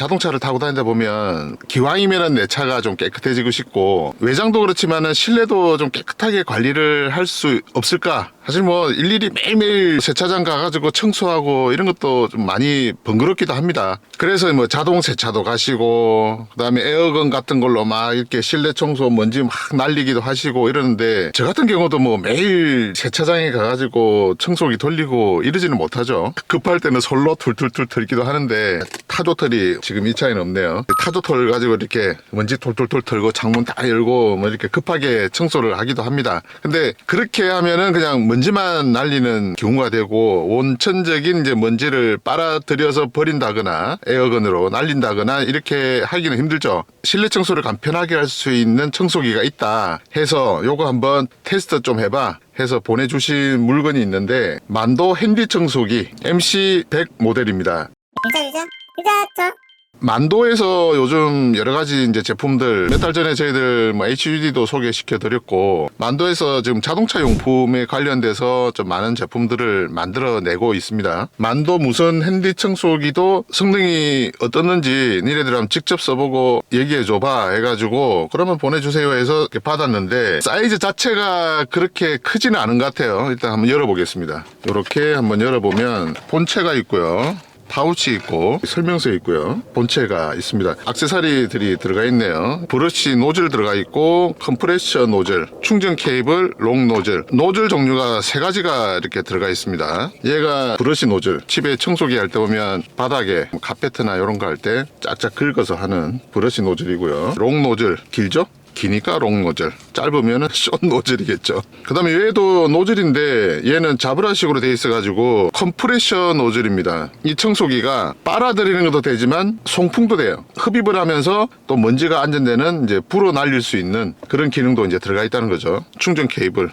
자동차를 타고 다니다 보면 기왕이면은 내 차가 좀 깨끗해지고 싶고 외장도 그렇지만은 실내도 좀 깨끗하게 관리를 할 수 없을까? 사실 뭐 일일이 매일매일 세차장 가가지고 청소하고 이런 것도 좀 많이 번거롭기도 합니다. 그래서 뭐 자동 세차도 가시고 그다음에 에어건 같은 걸로 막 이렇게 실내 청소 먼지 막 날리기도 하시고 이러는데 저 같은 경우도 뭐 매일 세차장에 가가지고 청소기 돌리고 이러지는 못하죠. 급할 때는 솔로 툴툴툴 털기도 하는데 타조털이 지금 이 차에는 없네요. 타조털 가지고 이렇게 먼지 툴툴툴 털고 창문 다 열고 뭐 이렇게 급하게 청소를 하기도 합니다. 근데 그렇게 하면은 그냥 먼지만 날리는 경우가 되고 원천적인 이제 먼지를 빨아들여서 버린다거나 에어건으로 날린다거나 이렇게 하기는 힘들죠. 실내 청소를 간편하게 할 수 있는 청소기가 있다 해서 요거 한번 테스트 좀 해봐 해서 보내주신 물건이 있는데 만도 핸디 청소기 MC100 모델입니다. 유자 저 만도에서 요즘 여러 가지 이제 제품들 몇 달 전에 저희들 뭐 HUD도 소개시켜 드렸고 만도에서 지금 자동차 용품에 관련돼서 좀 많은 제품들을 만들어 내고 있습니다. 만도 무선 핸디 청소기도 성능이 어떻는지 니네들 한번 직접 써보고 얘기해 줘봐 해가지고 그러면 보내주세요 해서 이렇게 받았는데 사이즈 자체가 그렇게 크지는 않은 것 같아요. 일단 한번 열어보겠습니다. 이렇게 한번 열어보면 본체가 있고요. 파우치 있고 설명서 있고요. 본체가 있습니다. 악세사리들이 들어가 있네요. 브러쉬 노즐 들어가 있고 컴프레셔 노즐, 충전 케이블, 롱 노즐. 노즐 종류가 세 가지가 이렇게 들어가 있습니다. 얘가 브러쉬 노즐. 집에 청소기 할 때 보면 바닥에 뭐 카페트나 이런 거 할 때 짝짝 긁어서 하는 브러쉬 노즐이고요. 롱 노즐 길죠? 기니까 롱 노즐. 짧으면 숏 노즐이겠죠. 그 다음에 얘도 노즐인데 얘는 자브라식으로 돼 있어 가지고 컴프레셔 노즐입니다. 이 청소기가 빨아들이는 것도 되지만 송풍도 돼요. 흡입을 하면서 또 먼지가 안전되는 이제 불어 날릴 수 있는 그런 기능도 이제 들어가 있다는 거죠. 충전 케이블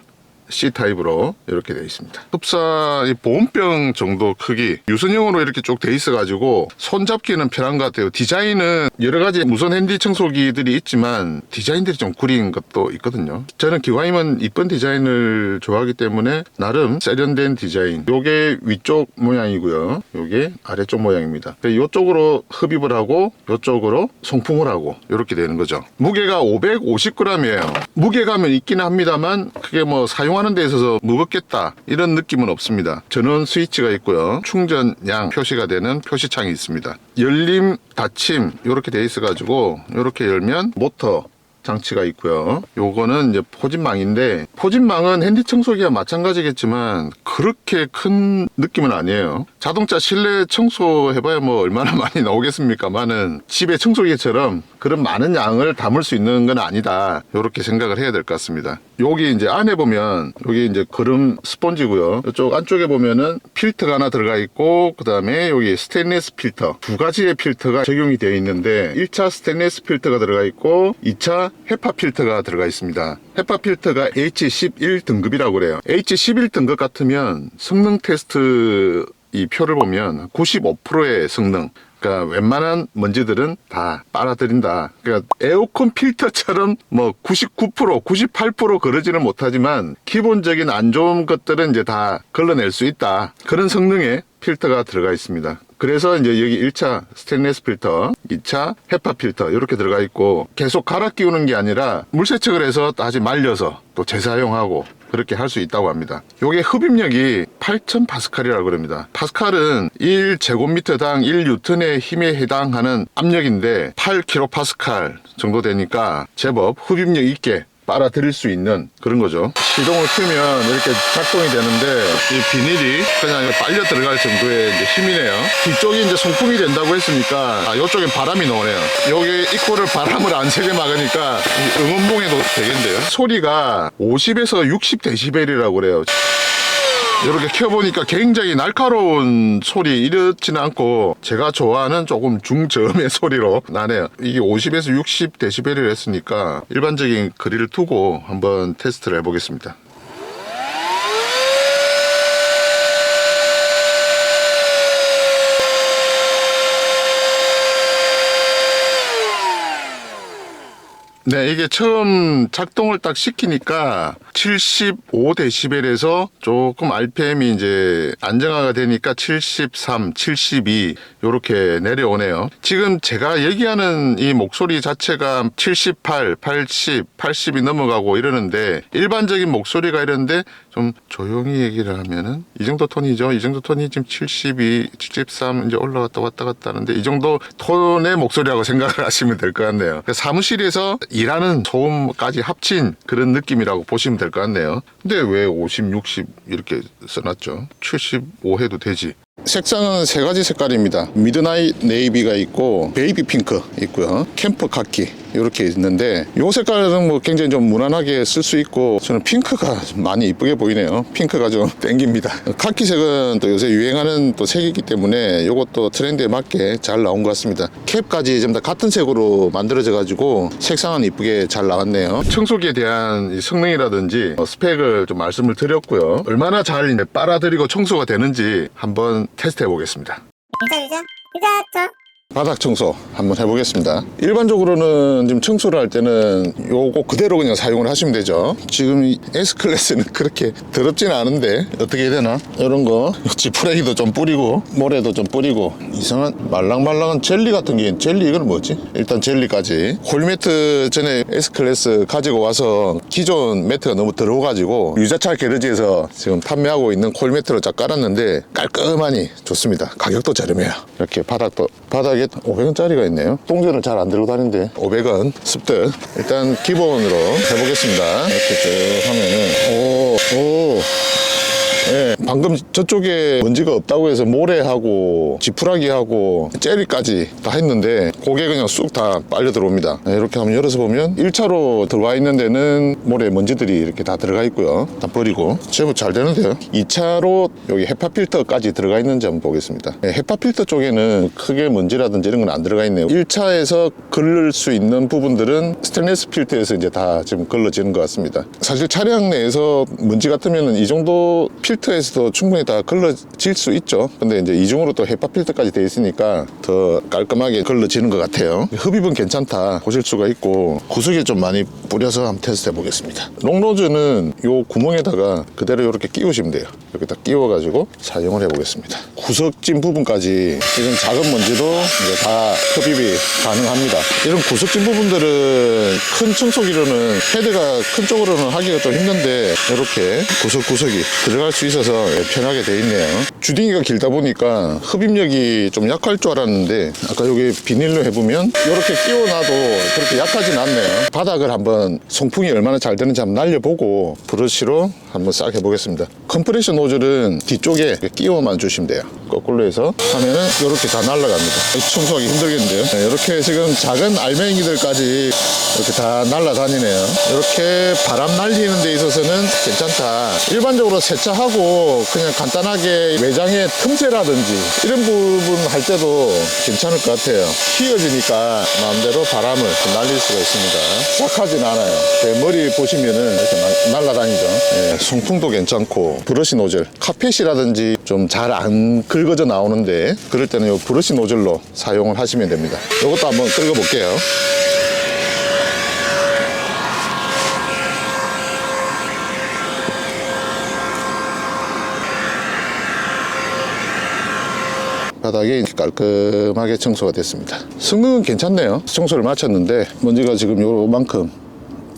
C 타입으로 이렇게 되어 있습니다. 흡사 이 보온병 정도 크기 유선형으로 이렇게 쭉 돼 있어 가지고 손잡기는 편한 것 같아요. 디자인은 여러 가지 무선 핸디 청소기들이 있지만 디자인들이 좀 구린 것도 있거든요. 저는 기와임은 이쁜 디자인을 좋아하기 때문에 나름 세련된 디자인. 요게 위쪽 모양이고요. 요게 아래쪽 모양입니다. 이쪽으로 흡입을 하고 이쪽으로 송풍을 하고 이렇게 되는 거죠. 무게가 550g이에요. 무게감은 있긴 합니다만 그게 뭐 사용 하는 데 있어서 무겁겠다 이런 느낌은 없습니다. 전원 스위치가 있고요. 충전량 표시가 되는 표시창이 있습니다. 열림, 닫힘 이렇게 돼 있어 가지고 이렇게 열면 모터 장치가 있고요. 요거는 이제 포진망인데 포진망은 핸디 청소기와 마찬가지겠지만 그렇게 큰 느낌은 아니에요. 자동차 실내 청소해봐야 뭐 얼마나 많이 나오겠습니까만은 집에 청소기처럼 그런 많은 양을 담을 수 있는 건 아니다. 이렇게 생각을 해야 될 것 같습니다. 여기 이제 안에 보면 여기 이제 거름 스펀지고요. 이쪽 안쪽에 보면은 필터가 하나 들어가 있고 그 다음에 여기 스테인리스 필터 두 가지의 필터가 적용이 되어 있는데 1차 스테인리스 필터가 들어가 있고 2차 헤파 필터가 들어가 있습니다. 헤파 필터가 H11 등급이라고 그래요. H11 등급 같으면 성능 테스트 이 표를 보면 95%의 성능 그러니까 웬만한 먼지들은 다 빨아들인다. 그러니까 에어컨 필터처럼 뭐 99%, 98% 그러지는 못하지만 기본적인 안 좋은 것들은 이제 다 걸러낼 수 있다. 그런 성능의 필터가 들어가 있습니다. 그래서 이제 여기 1차 스테인레스 필터, 2차 헤파 필터 이렇게 들어가 있고 계속 갈아 끼우는 게 아니라 물세척을 해서 다시 말려서 또 재사용하고 그렇게 할 수 있다고 합니다. 요게 흡입력이 8,000 파스칼이라고 그럽니다. 파스칼은 1제곱미터당 1뉴턴의 힘에 해당하는 압력인데 8kPa 파스칼 정도 되니까 제법 흡입력 있게 빨아들일 수 있는 그런 거죠. 시동을 켜면 이렇게 작동이 되는데 이 비닐이 그냥 빨려 들어갈 정도의 이제 힘이네요. 뒤쪽이 이제 송풍이 된다고 했으니까 아, 이쪽엔 바람이 나오네요. 여기 입구를 바람을 안 세게 막으니까 이 응원봉에도 되겠는데요. 소리가 50에서 60 데시벨이라고 그래요. 이렇게 켜보니까 굉장히 날카로운 소리 이렇지는 않고 제가 좋아하는 조금 중저음의 소리로 나네요. 이게 50에서 60 데시벨을 했으니까 일반적인 거리를 두고 한번 테스트를 해보겠습니다. 네, 이게 처음 작동을 딱 시키니까 75데시벨에서 조금 RPM이 이제 안정화가 되니까 73, 72 요렇게 내려오네요. 지금 제가 얘기하는 이 목소리 자체가 78, 80, 80이 넘어가고 이러는데 일반적인 목소리가 이런데 좀 조용히 얘기를 하면은 이 정도 톤이죠. 이 정도 톤이 지금 72, 73 이제 올라갔다 왔다 갔다 하는데 이 정도 톤의 목소리라고 생각을 하시면 될 것 같네요. 그래서 사무실에서 일하는 소음까지 합친 그런 느낌이라고 보시면 될 것 같네요. 근데 왜 50, 60 이렇게 써놨죠? 75 해도 되지. 색상은 세 가지 색깔입니다. 미드나잇 네이비가 있고 베이비 핑크 있고요. 캠프 카키 이렇게 있는데 이 색깔은 뭐 굉장히 좀 무난하게 쓸 수 있고 저는 핑크가 많이 이쁘게 보이네요. 핑크가 좀 땡깁니다. 카키색은 또 요새 유행하는 또 색이기 때문에 이것도 트렌드에 맞게 잘 나온 것 같습니다. 캡까지 전부 다 같은 색으로 만들어져 가지고 색상은 이쁘게 잘 나왔네요. 청소기에 대한 이 성능이라든지 어, 스펙을 좀 말씀을 드렸고요. 얼마나 잘 빨아들이고 청소가 되는지 한번 테스트 해보겠습니다. 유자 유자 유자 저 바닥 청소 한번 해보겠습니다. 일반적으로는 지금 청소를 할 때는 요거 그대로 그냥 사용을 하시면 되죠. 지금 이 S클래스는 그렇게 더럽지는 않은데 어떻게 해야 되나? 이런 거 지푸레기도 좀 뿌리고 모래도 좀 뿌리고 이상한 말랑말랑한 젤리 같은 게 젤리 이건 뭐지? 일단 젤리까지 홀매트 전에 S클래스 가지고 와서 기존 매트가 너무 더러워가지고 유자차 게르지에서 지금 판매하고 있는 콜매트로 쫙 깔았는데 깔끔하니 좋습니다. 가격도 저렴해요. 이렇게 바닥도 바닥에 500원짜리가 있네요. 똥전을 잘 안 들고 다니는데 500원 습득 일단 기본으로 해보겠습니다. 이렇게 쭉 하면은 오 오. 예, 방금 저쪽에 먼지가 없다고 해서 모래하고 지푸라기하고 젤리까지 다 했는데 그게 그냥 쑥 다 빨려 들어옵니다. 예, 이렇게 한번 열어서 보면 1차로 들어와 있는 데는 모래 먼지들이 이렇게 다 들어가 있고요. 다 버리고 제법 잘 되는데요. 2차로 여기 헤파 필터까지 들어가 있는지 한번 보겠습니다. 예, 헤파 필터 쪽에는 크게 먼지라든지 이런 건 안 들어가 있네요. 1차에서 걸릴 수 있는 부분들은 스테인리스 필터에서 이제 다 지금 걸러지는 것 같습니다. 사실 차량 내에서 먼지 같으면 이 정도 필터에서도 충분히 다 걸러질 수 있죠. 근데 이제 이중으로 또 헤파 필터까지 돼 있으니까 더 깔끔하게 걸러지는 것 같아요. 흡입은 괜찮다 보실 수가 있고 구석에 좀 많이 뿌려서 한번 테스트 해 보겠습니다. 롱로즈는 요 구멍에다가 그대로 이렇게 끼우시면 돼요. 이렇게 딱 끼워 가지고 사용을 해 보겠습니다. 구석진 부분까지 이런 작은 먼지도 이제 다 흡입이 가능합니다. 이런 구석진 부분들은 큰 청소기로는 헤드가 큰 쪽으로는 하기가 좀 힘든데 이렇게 구석구석이 들어 갈수 있어서 편하게 돼 있네요. 주딩이가 길다 보니까 흡입력이 좀 약할 줄 알았는데 아까 여기 비닐로 해보면 이렇게 끼워놔도 그렇게 약하진 않네요. 바닥을 한번 송풍이 얼마나 잘 되는지 한번 날려보고 브러쉬로 한번 싹 해보겠습니다. 컴프레셔 노즐은 뒤쪽에 끼워만 주시면 돼요. 거꾸로 해서 하면은 이렇게 다 날아갑니다. 청소하기 힘들겠는데요. 네, 이렇게 지금 작은 알맹이들까지 이렇게 다 날아다니네요. 이렇게 바람 날리는 데 있어서는 괜찮다. 일반적으로 세차 하고 그냥 간단하게 외장의 틈새라든지 이런 부분 할 때도 괜찮을 것 같아요. 휘어지니까 마음대로 바람을 좀 날릴 수가 있습니다. 싹 하진 않아요. 제 머리 보시면은 이렇게 날- 날아다니죠. 예, 송풍도 괜찮고 브러쉬 노즐 카펫이라든지 좀 잘 안 긁어져 나오는데 그럴 때는 이 브러쉬 노즐로 사용을 하시면 됩니다. 이것도 한번 긁어 볼게요. 바닥이 깔끔하게 청소가 됐습니다. 성능은 괜찮네요. 청소를 마쳤는데 먼지가 지금 요만큼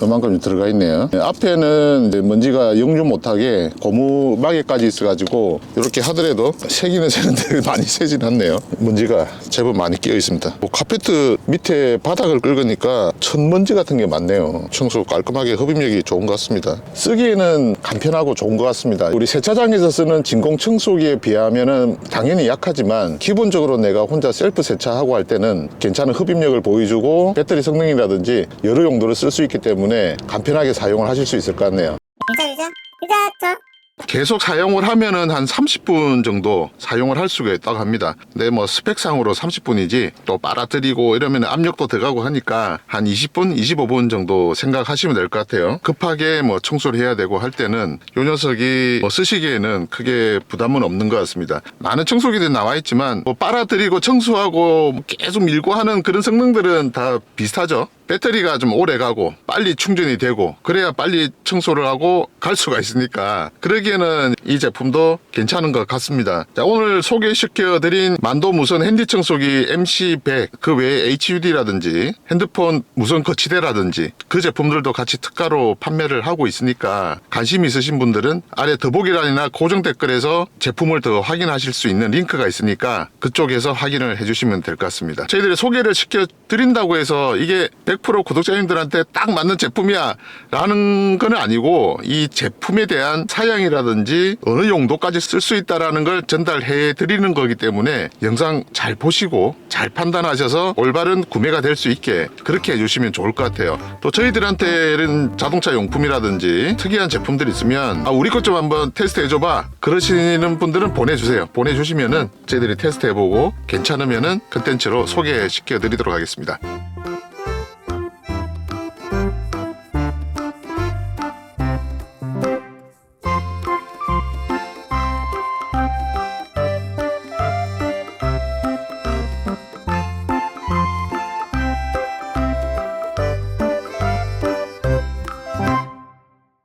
요만큼 들어가 있네요. 네, 앞에는 먼지가 영주 못하게 고무 마개까지 있어가지고 이렇게 하더라도 새기는 새는데 많이 새진 않네요. 먼지가 제법 많이 끼어 있습니다. 뭐 카페트 밑에 바닥을 긁으니까 천먼지 같은 게 많네요. 청소 깔끔하게 흡입력이 좋은 것 같습니다. 쓰기에는 간편하고 좋은 것 같습니다. 우리 세차장에서 쓰는 진공 청소기에 비하면은 당연히 약하지만 기본적으로 내가 혼자 셀프 세차하고 할 때는 괜찮은 흡입력을 보여주고 배터리 성능이라든지 여러 용도로 쓸 수 있기 때문에 간편하게 사용을 하실 수 있을 것 같네요. 유자 유자 유자 저 계속 사용을 하면은 한 30분 정도 사용을 할 수가 있다고 합니다. 근데 뭐 스펙상으로 30분이지 또 빨아들이고 이러면 압력도 들어가고 하니까 한 20분, 25분 정도 생각하시면 될 것 같아요. 급하게 뭐 청소를 해야 되고 할 때는 요 녀석이 뭐 쓰시기에는 크게 부담은 없는 것 같습니다. 많은 청소기들이 나와 있지만 뭐 빨아들이고 청소하고 계속 밀고 하는 그런 성능들은 다 비슷하죠. 배터리가 좀 오래 가고 빨리 충전이 되고 그래야 빨리 청소를 하고 갈 수가 있으니까 그러기에는 이 제품도 괜찮은 것 같습니다. 자, 오늘 소개시켜 드린 만도 무선 핸디 청소기 MC100 그 외에 HUD라든지 핸드폰 무선 거치대라든지 그 제품들도 같이 특가로 판매를 하고 있으니까 관심 있으신 분들은 아래 더보기란이나 고정 댓글에서 제품을 더 확인하실 수 있는 링크가 있으니까 그쪽에서 확인을 해주시면 될 것 같습니다. 저희들이 소개를 시켜 드린다고 해서 이게 100% 구독자님들한테 딱 맞는 제품이야 라는 건 아니고 이 제품에 대한 사양이라든지 어느 용도까지 쓸 수 있다라는 걸 전달해 드리는 거기 때문에 영상 잘 보시고 잘 판단하셔서 올바른 구매가 될 수 있게 그렇게 해주시면 좋을 것 같아요. 또 저희들한테는 자동차 용품이라든지 특이한 제품들이 있으면 아, 우리 것 좀 한번 테스트 해줘봐 그러시는 분들은 보내주세요. 보내주시면은 저희들이 테스트 해보고 괜찮으면은 컨텐츠로 소개시켜 드리도록 하겠습니다.